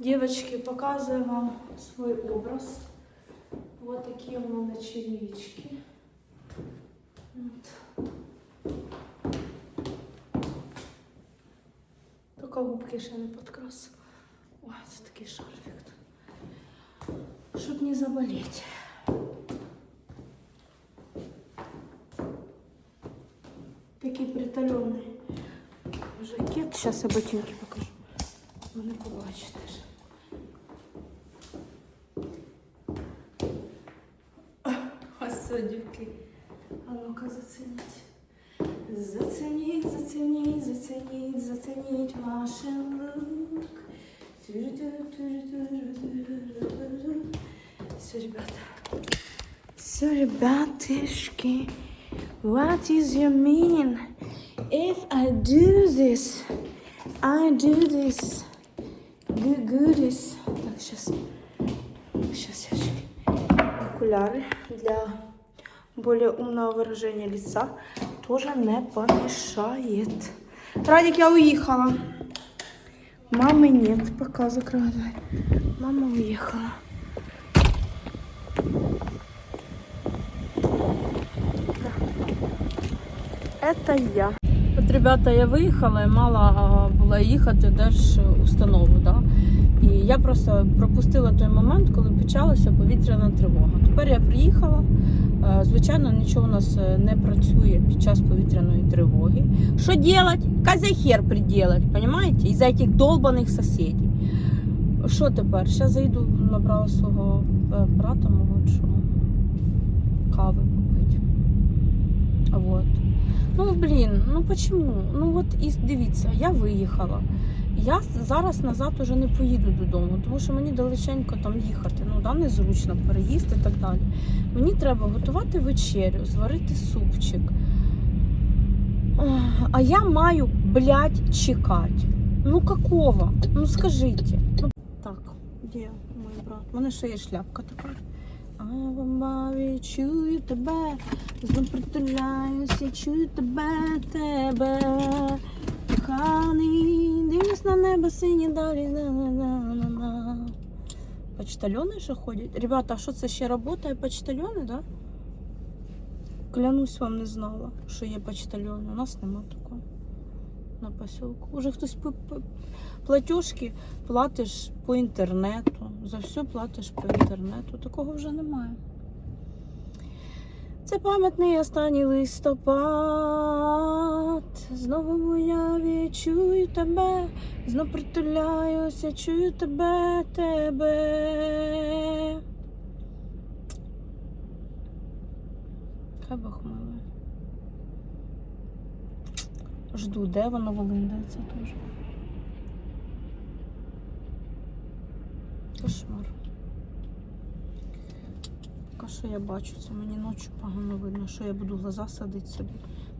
Девочки, показываю вам свой образ. Вот такие у меня черевички. Только губки ще не підкрасила. Ой, це такий шарфік. Щоб не заболеть. Такий приталений жакет. Сейчас я ботинки покажу. Ви не побачите ж. Ось це, дівки. А ну-ка зацініть. Зацініть, зацініть, зацініть, зацініть ваш лук. Все, ребята. Все, ребятишки. What is your mean? If I do this, I do this. Good goodies. Так, сейчас. Сейчас, девочки. Окуляры для более умного выражения лица тоже не помешает. Радик, я уехала. Мамы нет, пока закрывай. Мама уехала. Это я. От, ребята, я виїхала і мала а, була їхати в держустанову. Да? Я просто пропустила той момент, коли почалася повітряна тривога. Тепер я приїхала. Е, Звичайно, нічого у нас е, не працює під час повітряної тривоги. Що делать? Казахер приделать, понимаете? Із-за цих долбаних сусідів. Що тепер? Ще зайду набрала свого е, брата молодшого кави. Вот. Ну, блін, ну почему? Ну от і дивіться, я виїхала. Я зараз назад уже не поїду додому, тому що мені далеченько там їхати. Ну да, незручно переїзд і так далі. Мені треба готувати вечерю, зварити супчик. А я маю, блядь, чекати. Ну какого? Ну скажіть. Ну, так, де мій брат? У мене ще є шляпка така. А в маві чую тебе, знов притуляюся, чую тебе, тебе, коханий, дивлюсь на небо сині далі. На-на-на-на-на. Почтальони ще ходять? Ребята, а що це ще працює почтальони, да? Клянусь вам не знала, що є почтальони. У нас нема такого на поселку. Уже хтось платіжки платиш по інтернету. За все платиш по інтернету. Такого вже немає. Це пам'ятний останній листопад. Знову в уяві чую тебе, знов притуляюся, чую тебе, тебе. Хай Бог милує. Жду, де воно вилиндається теж. Кошмар. Поки що я бачу, це мені ночі погано видно, що я буду глаза садити собі.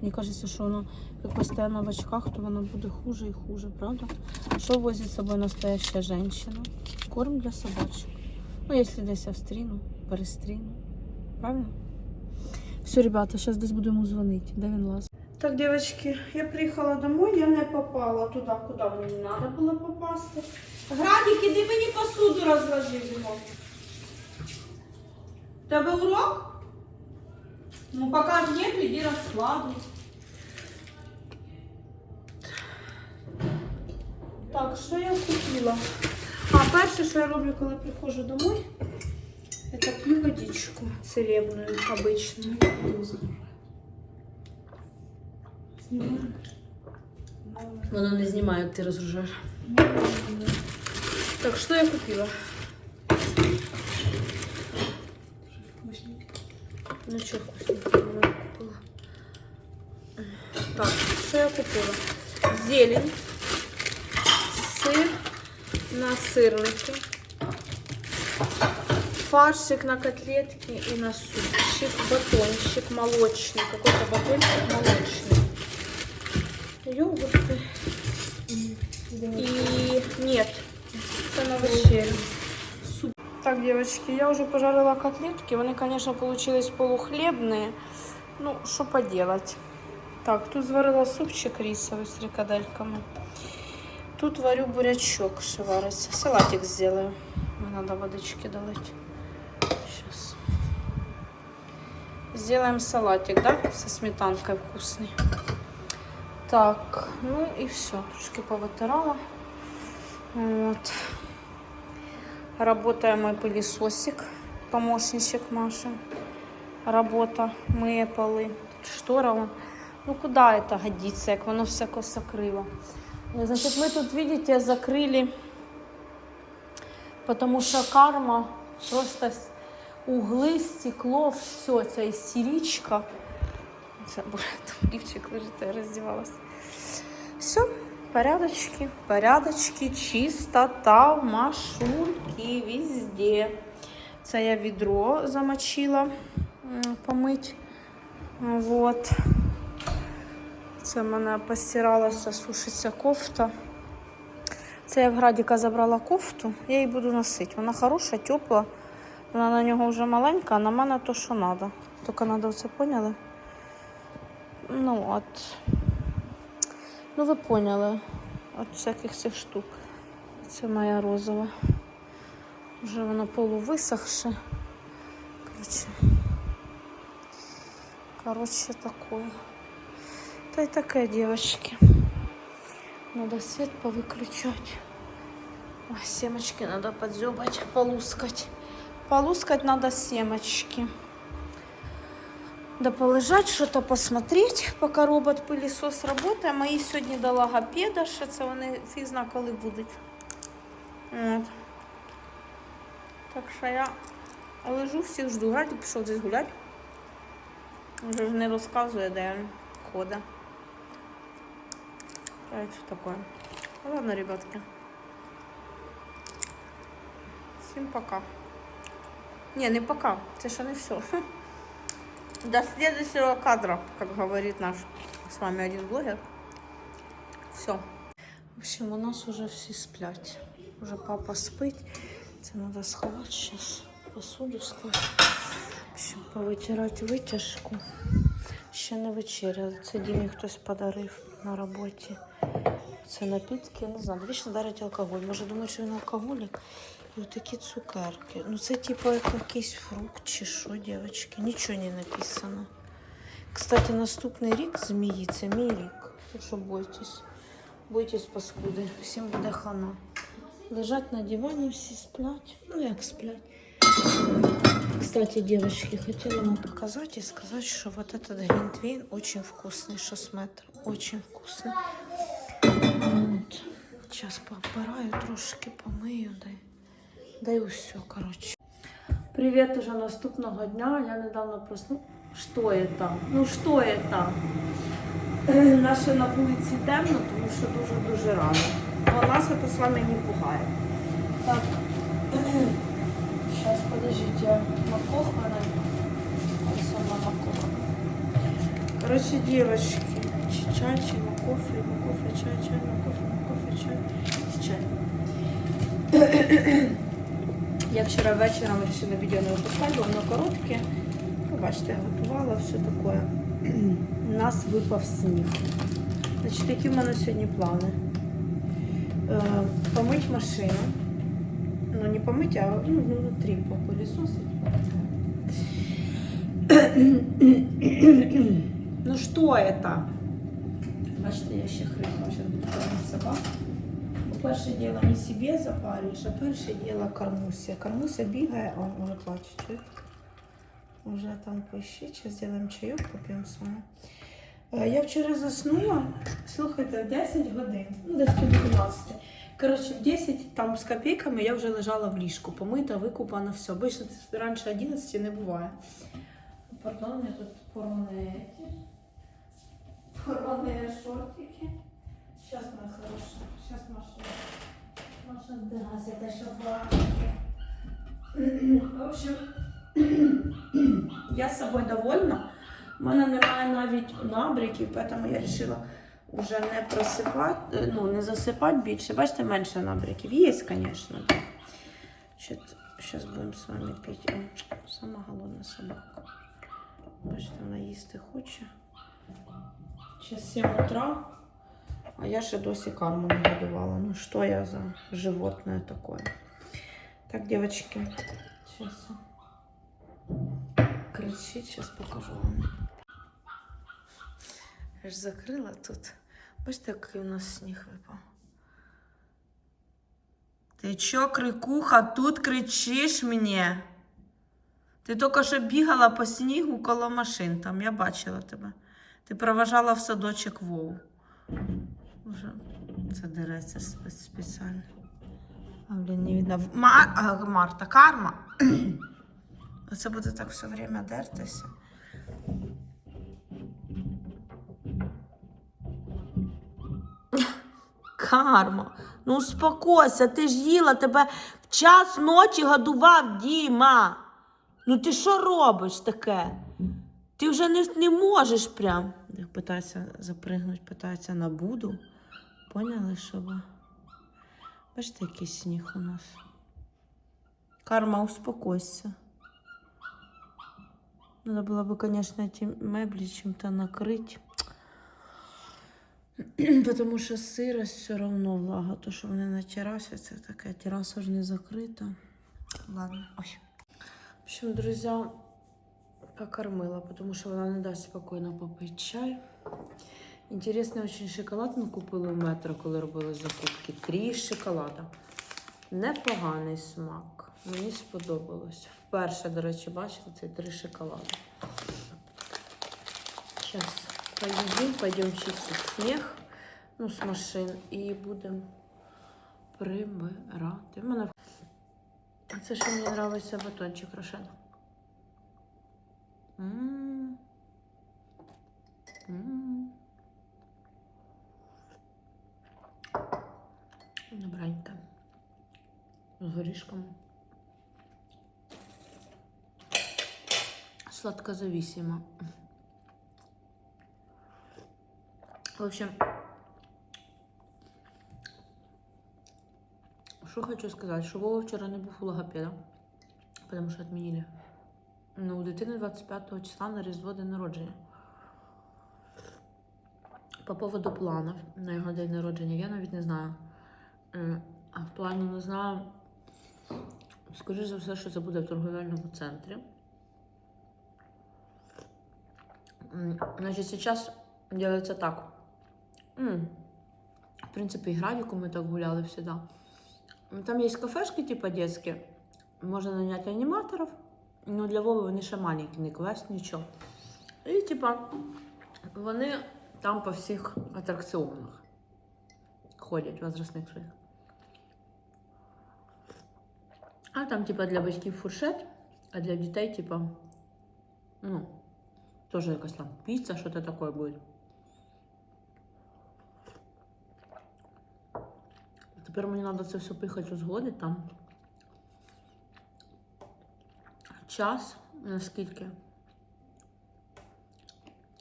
Мені кажеться, що воно як постійно в очках, то воно буде хуже і хуже, правда? Що возить з собою настояща жінка? Корм для собачок. Ну, якщо десь я встріну, перестріну. Правильно? Все, ребята, зараз десь будемо дзвонити. Де він лазить? Так, девочки, я приїхала домой, я не попала туди, куди мені треба було попасти. Градик, іди мені посуду розложи бігом. В Тебе урок? Ну, поки ж нет, іди розкладуй. Так, що я купила? А перше, що я роблю, коли приходжу домой, это пью водичку целебную, обычную. Воно не знімає, як ти розгружаєш. Так, что я купила? Ну что вкусненького я купила? Так, что я купила? Зелень, сыр на сырники, фаршик на котлетки и на супчик, батончик молочный, какой-то батончик молочный, йогурты и нет, это на вечерю. Так, девочки, я уже пожарила котлетки. Вони, конечно, получились полухлебные. Ну, что поделать. Так, тут зварила супчик рисовий з фрикадельками. Тут варю бурячок, ще вариться. Салатик сделаю. Мне надо водички долить. Сейчас. Сделаем салатик, да? Со сметанкой вкусный. Так, ну и все. Трошки повытирала. Вот. Работает мой пылесосик. Помощничек Маши. Работа. Мые полы. Тут штора вон. Ну куда это годится, як воно все косокриво. Э, Значит, мы тут, видите, закрыли, потому что карма просто с- углы, стекло, все, ця істеричка. Боже, там лівчик лежить, я роздівалась. Все, порядочки, порядочки, чистота в машульки везде. Це я відро замочила помить. Вот. Це в мене постиралася, сушиться кофта. Це я в Градіка забрала кофту, я її буду носити. Вона хороша, тепла. Вона на нього вже маленька, а на мене то, що треба. Тільки треба це поняли? Ну от. Ну ви поняли. От всяких цих штук. Це моя розова. Вже воно полувисохше. Коротше. Коротше, такое. Та й таке, девочки. Надо свет повыключать. Ой, семечки надо подзёбать, полускать. Полускать надо семечки. Да полежать, что-то посмотреть, пока робот-пылесос работает. Мої сьогодні до логопеда, що це вони фіг зна коли будуть. От. Так що я лежу, всіх жду. Градик пішов десь гулять. Вже ж не розказує, де він ходить. А это что такое? Ну ладно, ребятки. Всем пока. Не, не пока. Это еще не все. До следующего кадра, как говорит наш с вами один блогер. Все. В общем, у нас уже все сплять. Уже папа спить. Це треба сховати зараз. Посуду скласти. В общем, повитирати витяжку. Ще не вечеряли. Це Дімі хтось подарив на роботі. Це напітки, не знаю, вічно дарять алкоголь. Може думають, що він алкоголік. І отакі цукерки. Ну це типу як якийсь фрукт чи що, дівчатки. Нічого не написано. Кстати, наступний рік змії, це мій рік. Так що бойтесь. Бойтесь паскуди. Всім буде хана. Лежать на дивані, всі сплять. Ну як сплять. Кстати, девочки, хотела вам показать и сказать, что вот этот глинтвейн очень вкусный, шосметр. Очень вкусный. Вот. Сейчас пообираю, трошки помию, дай. Дай все, короче. Привет уже наступного дня. Я недавно просну. Что это? Ну що это? Наше на вулиці темно, тому що дуже-дуже рано. Но нас это с вами не пугає. Так. Сейчас, подождите, макох надо. Сама макох. Короче, девочки, чи- чай, чи макофе, макофе, чай, чай, макофе, макофе, чай, чай. Я вчора вечором вирішила відео не випускати, бо воно коротке. Ви бачите, я готувала, все таке. У нас випав сніг. Значить, які в мене сьогодні плани? Е, помить машину. Ну, не помыть, а ну, внутри попылесосить. ну что это? Бачите, я ще хрипла, зараз буду кормити собак. Перше діло не себе запарюєш, а перше діло кормуся. Кормуся бігає, о, вже плаче? Уже там пищить, зараз зробимо чайок, поп'ємо вами. Е, Я вчора заснула, слухайте, в 10 годин, ну десь під 12. Коротше, в 10 там з копійками я вже лежала в ліжку, помита, викупана, все. Обично раніше 11 не буває. Пардон, я тут порвані эти. Порвані шортики. Сейчас, моя хорошая, сейчас Маша. Маша сдалась, это шапки. В общем, я з собою довольна. У мене немає навіть набряків, тому я вирішила вже не просипати, ну, не засипати більше. Бачите, менше набряків. Є, звісно. Зараз будемо з вами пити. О, сама голодна собака. Бачите, вона їсти хоче. Зараз 7 утра. А я ще досі карму не годувала. Ну що я за животное такое? Так, девочки, сейчас кричить, сейчас покажу вам. Я ж закрила тут. Бачите, який у нас сніг випав. Ти чо, крикуха, тут кричиш мені? Ти тільки що бігала по снігу коло машин там, я бачила тебе. Ти проважала в садочок Вову. Вже це дереться спе- спеціально. А, блін, не видно. Мар... а, Марта, карма. Оце буде так все время дертися. Карма. Ну успокойся, ти ж їла тебе в час ночі годував Діма. Ну ти що робиш таке? Ти вже не, не можеш прям. Питається запригнути, питається на буду. Поняли, що ви? Бачите, який сніг у нас. Карма, успокойся. Надо было бы, конечно, эти мебли чем-то накрыть. Потому що сирость все равно влага. То, що вони на терасі, це таке. Тераса ж не закрита. Ладно. Ой. В общем, друзі, покормила, потому що вона не дасть спокійно попити чай. Інтересний очень шоколад ми купили в метро, коли робили закупки. Три шоколада. Непоганий смак. Мені сподобалось. Вперше, до речі, бачила цей три шоколади. Зараз поїдемо, пойдемо чистити сніг ну, з машин і будемо прибирати. Мене це ще мені подобається батончик Рошен. М. М. Добреньке. З горішками. Сладкозависимо. В общем, что хочу сказать, что Вова вчера не був у логопеда, потому что отменили. Ну, у дитини 25 числа на Різдво день народження. По поводу планів на його день народження я навіть не знаю. Е, А в плані не знаю. Скоріше за все, що це буде в торговельному центрі. М, Значит, сейчас делается так. В принципе, и графику мы так гуляли всегда. Там есть кафешки, типа детские. Можно нанять аниматоров. Но для Вови вони ще маленькі, не квест, нічого. І, типа, вони там по всіх атракціонах ходять возрастних своїх. А там, типа, для батьків фуршет, а для дітей, типа, ну, Тоже якась там піца, що-то таке буде. Тепер мені треба це все пихати узгодити там. Час, наскільки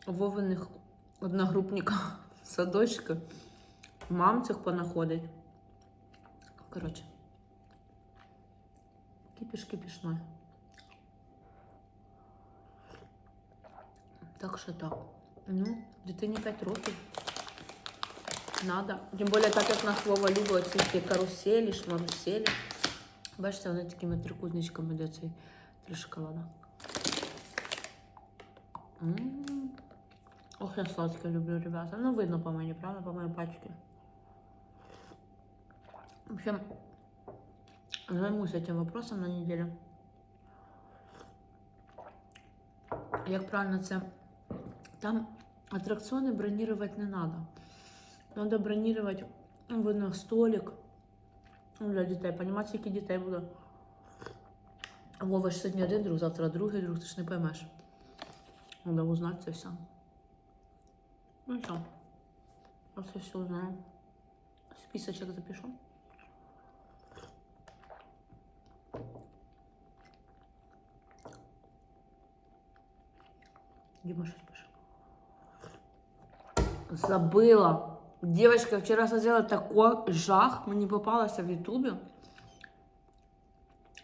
Вовиних одногрупників садочка, мам цих понаходить. Коротше. Кипіш-кипішной. Так що так. Ну, дитині 5 років. Надо. Тим більше, так як наш Вова любить оці всі каруселі, шмаруселі. Бачите, вони такими трикутничками до цей три шоколада. М. Ох, я сладке люблю, ребята. Ну, видно по мені, правда, по моей пачке. В общем, займусь этим вопросом на неделю. Як правильно це? Там атракціони бронировать не надо. Надо бронировать, ну, видно, столик для дітей. Понимаете, скільки дітей буде? Ж сьогодні один друг, завтра другий друг, ти ж не поймеш. Надо узнати це все. Ну що? Оце все узнаю. Списочок запишу. Дима щось пише. Забыла. Девочка вчера смотрела такой жах. Мені попалося в Ютубі.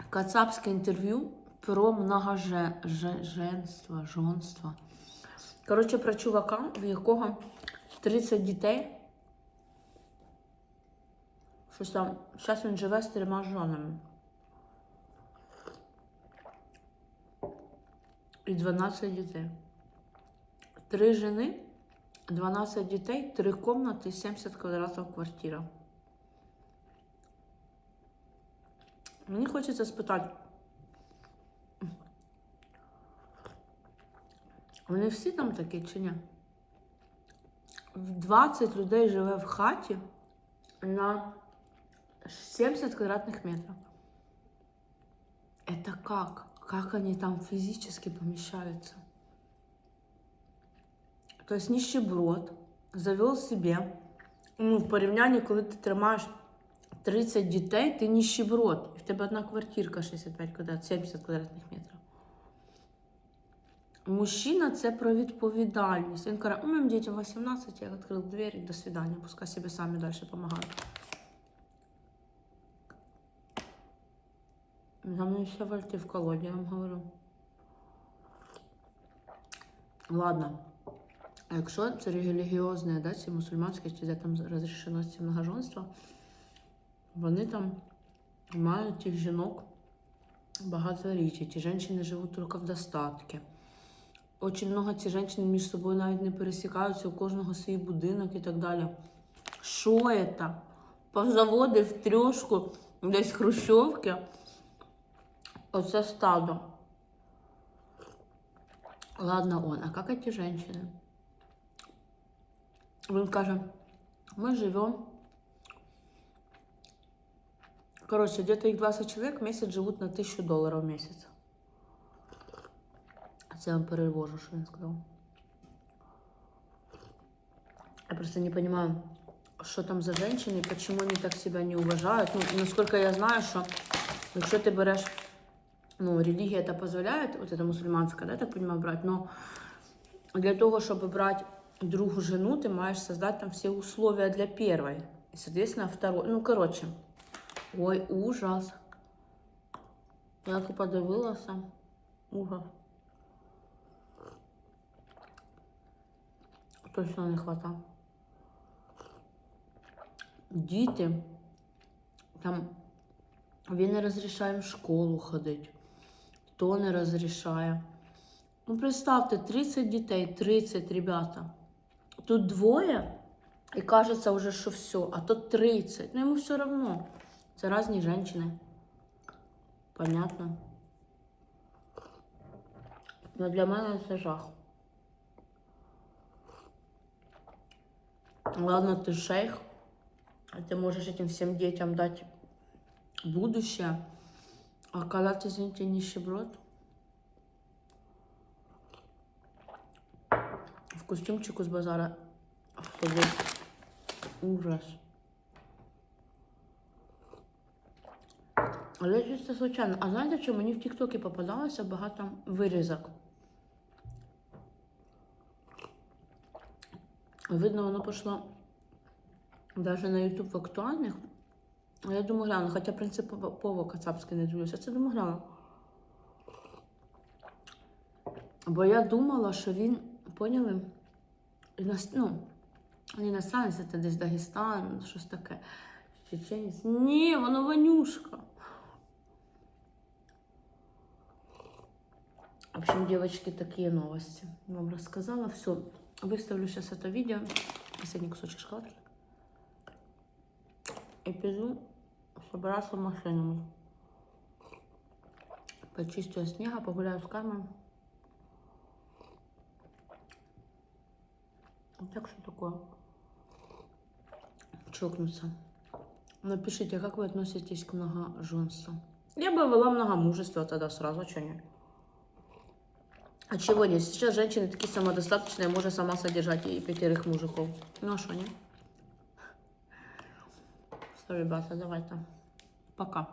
Кацапське інтерв'ю про многоженство, жонство. Коротше, про чувака, в якого 30 дітей, Щось там, зараз він живе з трьома жонами. І 12 дітей. Три жени, 12 дітей, три комнати, 70 квадратів квартира. Мені хочеться спитати. Вони всі там такі чи ні? 20 людей живе в хаті на 70 квадратных метров. Это как? Как они там физически помещаются? То есть нищеброд завел себе, ну, в порівнянні, коли ти тримаєш 30 дітей, ти нищеброд. І в тебе одна квартирка 65 квадрат, 70 квадратних метрів. Мужчина це про відповідальність. Він каже, у моїм дітям 18, я відкрив двері, до свидання, пускай собі самі далі допомагають. За мною ще вальти в колоді, я вам говорю. Ладно. А якщо це релігіозне, да, ці мусульманські, чи де там розрішено ці многоженства, вони там мають тих жінок багаторіччя. Ті жінки живуть тільки в достатку. Очень много ці жінки між собою навіть не пересікаються, у кожного свій будинок і так далі. Що це? Позаводив трьошку десь хрущовки. Оце стадо. Ладно, он, а как эти женщины? Він каже, мы живем. Короче, где-то их 20 человек в месяц живут на 1000 долларов в месяц. Це я вам перевожу, що він сказав. Я просто не понимаю, що там за женщины, почему они так себя не уважают. Ну, насколько я знаю, що якщо ти береш ну, религия это позволяет, вот это мусульманская, да, я так понимаю, брать, но для того, чтобы брать другу жену, ты маешь создать там все условия для первой. И, соответственно, второй, ну, короче, ой, ужас. Я так подивилася. Ужас. Точно не хватає. Діти, там він не розрішає в школу ходити. Хто не розрішає? Ну, представте, 30 дітей, 30, ребята. Тут двоє, і кажеться вже, що все, а то 30. Ну, йому все одно. Це різні жінки. Понятно? Ну, для мене це жах. Ладно, ты шейх, а ты можешь этим всем детям дать будущее. А когда ты, извините, нищеброд, в костюмчику с базара ходить. Ужас. Але чисто случайно. А знаєте, що мені в Тіктокі попадалося багато вирізок. Видно, воно пішло навіть на YouTube в актуальних. А я думаю, гляну, хоча принципово кацапське не дивлюся. Це думаю, гляну. Бо я думала, що він, поняли? Ну, не іностранець, це десь Дагестан, щось таке. Чеченець. Ні, воно Ванюшка. В общем, девочки, такие новости. Вам рассказала. Все. Выставлю сейчас это видео. Последний кусочек шоколадки. И пойду собираться в машину. Почистю снега, погуляю с Кармен. Так что такое? Чокнуться. Напишите, как вы относитесь к многоженству. Я бы вела многомужество тогда сразу, что нет? А чего нет? Сейчас женщины такие самодостаточные, может сама содержать и пятерых мужиков. Ну а что, нет? Все, ребята, давайте. Пока.